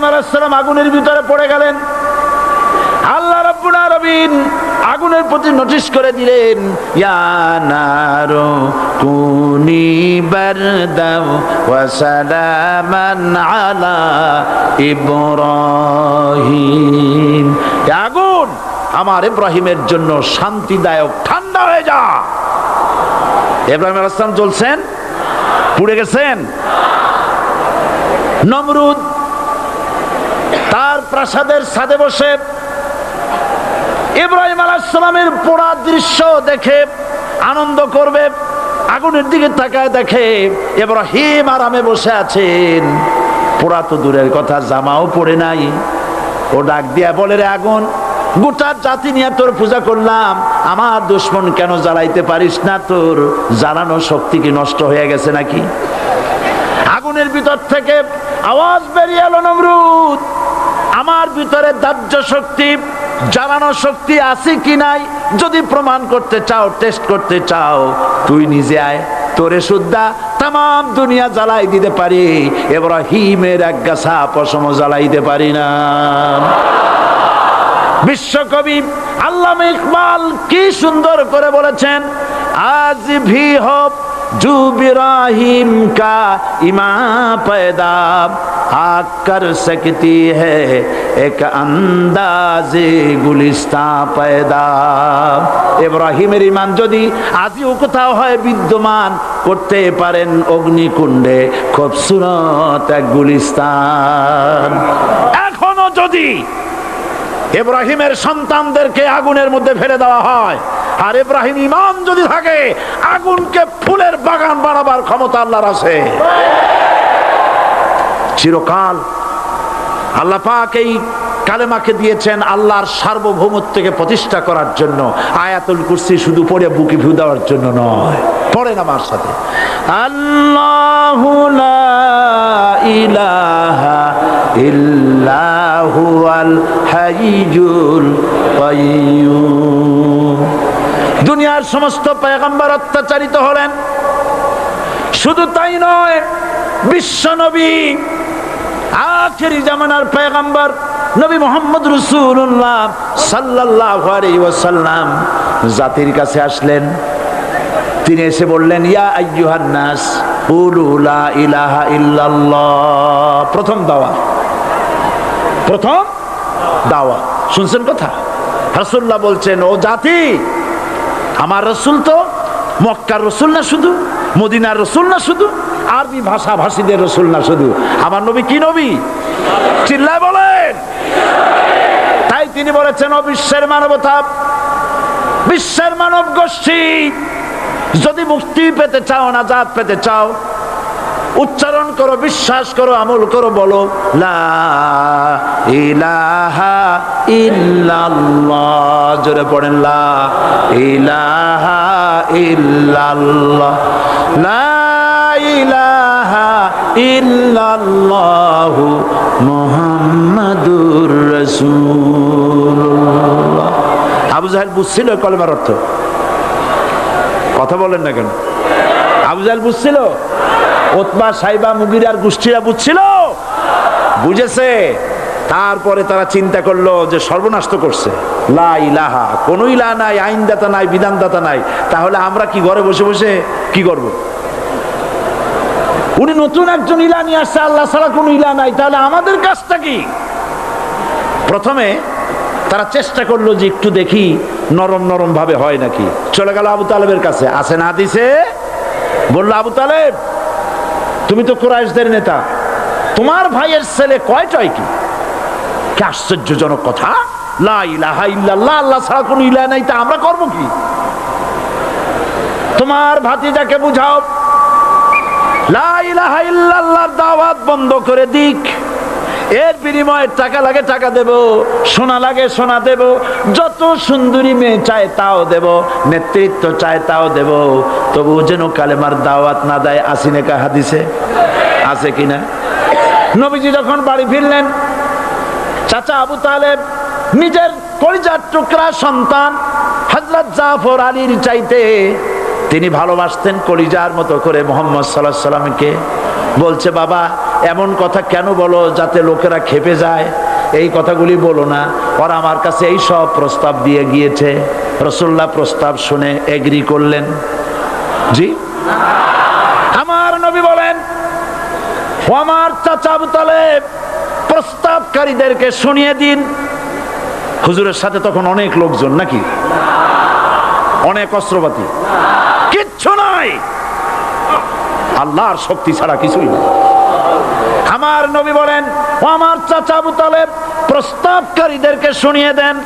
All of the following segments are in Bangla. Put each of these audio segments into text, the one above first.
ইব্রাহিম আলাইসালাম আগুনের ভিতরে পড়ে গেলেন। আল্লাহ রাব্বুল আগুনের প্রতি নোটিশ করে দিলেন আলা আগুন আমার ইব্রাহিমের জন্য শান্তিদায়ক, ঠান্ডা হয়ে যা। ইব্রাহিম সালাম চলছেন পুড়ে গেছেন? নমরুদ তার প্রাসাদের ছাদে বসে ইব্রাহিম আলাইসালামের পোড়া দৃশ্য দেখে আনন্দ করবে, আগুনের দিকে তাকায় দেখে ইব্রাহিম আরামে বসে আছেন। পোড়া তো দূরের কথা, জামাও পড়ে নাই। ও ডাক দিয়া বলে, রে আগুন, গোটা জাতি নিয়ে তোর পূজা করলাম। আমার দুশ্মন কেন জ্বালাইতে পারিস না? তোর জ্বালানো শক্তি কি নষ্ট হয়ে গেছে নাকি? আগুনের ভিতর থেকে আওয়াজ বেরিয়ে এলো নমরুদ। আমার ভিতরে দাহ্য শক্তি জ্বালানো শক্তি আছে কি নাই, যদি প্রমাণ করতে চাও টেস্ট করতে চাও, তুই নিজে আয়, তোরে সুদ্ধা তাম দুনিয়া জ্বালাই দিতে পারি এবার হিমের এক গাছা পশম জ্বালাইতে পারি না। বিশ্বকবি আল্লামা ইকবাল কি সুন্দর করে বলেছেন, আজ ভি হোক জু बिराहिम का इमा पैदा आग कर सकती है एक अंदाज गुलिस्ता पैदा ইব্রাহিমের ইমান যদি আজও কোথাও হয় বিদ্যমান করতে পারেন অগ্নিকুণ্ডে খুব সুরত এক গুলিস্তান এখনো যদি ইব্রাহিমের সন্তানদেরকে আগুনের মধ্যে ফেলে দেওয়া হয় আর ইব্রাহিম ইমান যদি থাকে, আগুনকে ফুলের বাগান বানাবার ক্ষমতা আল্লাহর আছে। চিরকাল আল্লাহ পাক এই কালেমাকে দিয়েছেন আল্লাহর সার্বভৌমত্বকে প্রতিষ্ঠা করার জন্য। আয়াতুল কুরসি শুধু পড়ে বুকে ভিউ দেওয়ার জন্য নয় পড়েন আমার সাথে। আল্লাহ ইলাহা ইল্লাহু আল হাইয়ুল দুনিয়ার সমস্ত পয়গম্বর অত্যাচারিত হলেন। শুধু তাই নয়, বিশ্ব নবী, আখেরি জামানার পয়গম্বর নবী মোহাম্মদ রসুল্লাহ সাল্লাহ ওয়াসাল্লাম জাতির কাছে আসলেন। তিনি এসে বললেন, ইয়া আইয়ুহান ইলাহা ইল্লাল্লাহ। প্রথম দাওয়া। প্রথম দাওয়া। শুনছেন কথা? রাসূলুল্লাহ বলছেন, ও জাতি আমার রসুল তো মক্কার রসুল না শুধু, মদিনার রসুল না শুধু, আরবি ভাষা ভাষীদের রসুল না শুধু। আমার নবী কি নবী? চিল্লায় বলেন। তাই তিনি বলেছেন বিশ্বের মানবতা বিশ্বের মানব গোষ্ঠী, যদি মুক্তি পেতে চাও না জাত পেতে চাও, উচ্চারণ করো, বিশ্বাস করো, আমল করো, বলো, লা ইলাহা ইল্লাল্লাহ। জোরে পড়েন, লা ইলাহা ইল্লাল্লাহ। লা ইলাহা ইল্লাল্লাহ মুহাম্মাদুর রাসূলুল্লাহ। আবু জাহেল বুঝছিল কলমার অর্থ? কথা বলেন না কেন? আবু জাহেল বুঝছিল? ওতবা সাইবা মুগিরার গোষ্ঠীরা বুঝছিল? বুঝেছে? তারপরে তারা চিন্তা করল যে সর্বনাশ করছে। লা ইলাহা, কোনো ইলা নাই, আইনদাতা নাই, বিধানদাতা নাই। তাহলে আমরা কি ঘরে বসে বসে কি করব? উনি নতুন একজন ইলা নিয়ে আসছে, আল্লাহ ছাড়া কোনো ইলা নাই। তাহলে আমাদের কাজটা কি? প্রথমে তারা চেষ্টা করল যে একটু দেখি নরম নরম ভাবে হয় নাকি। চলে গেল আবু তালেবের কাছে। আসে না দিছে বলল, আবু তালেব, তুমি তো কুরাইশদের নেতা। তোমার ভাইয়ের ছেলে কয়টাই কি? কি আশ্চর্যজনক কথা? লা আল্লাহ ইলাহ নাই, তা আমরা কি? তোমার বুঝাও। লা দাওয়াত বন্ধ করে দিক। এর বিনিময়ে টাকা লাগে টাকা দেব, সোনা লাগে সোনা দেব, যত সুন্দরী মেয়ে চায় তাও দেব, নেতৃত্ব চায় তাও দেব। তবু যেন কালেমার দাওয়াত না দেয় আসিনেকা হাদিসে? আছে কিনা? নবীজি যখন বাড়ি ফিরলেন চাচা আবু তালেব নিজের কলিজার টুকরা সন্তান হজরত জাফর আলীর চাইতে তিনি ভালোবাসতেন কলিজার মতো করে মোহাম্মদ সাল্লাহ সাল্লামকে। বলছে, বাবা, এমন কথা কেন বলো যাতে লোকেরা খেপে যায়? এই কথাগুলি বলো না। ওরা আমার কাছে এই সব প্রস্তাব দিয়ে গিয়েছে। রসুল্লাহ প্রস্তাব শুনে এগ্রি করলেন। জি? আমার নবী বলেন আমার চাচা আবু তালেব প্রস্তাবকারীদেরকে শুনিয়ে দিন। হুজুরের সাথে তখন অনেক লোকজন, নাকি? অনেক অস্ত্রপাতি। কিচ্ছু নাই। আল্লাহর শক্তি ছাড়া কিছুই না আমার নবী বলেন আমার চাচা আবু প্রস্তাবকারীদেরকে শুনিয়ে দেন।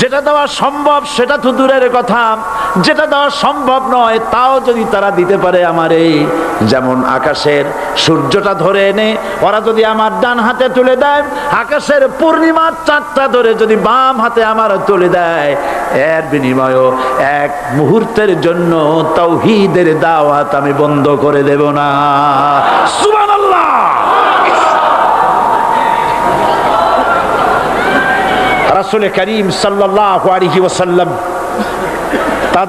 যেটা দেওয়া সম্ভব, সেটা তো দূরের কথা। যেটা দেওয়া সম্ভব নয়, তাও যদি তারা দিতে পারে আমার এই যেমন আকাশের সূর্যটা ধরে এনে, ওরা যদি আমার ডান হাতে তুলে দেয়, আকাশের পূর্ণিমার চাঁদটা ধরে যদি বাম হাতে আমার তুলে দেয়, এর বিনিময়েও এক মুহূর্তের জন্য তৌহিদের দাওয়াত আমি বন্ধ করে দেব না। সুবহানাল্লাহ! রাসূল করিম সাল্লাল্লাহু আলাইহি ওয়াসাল্লাম তাদের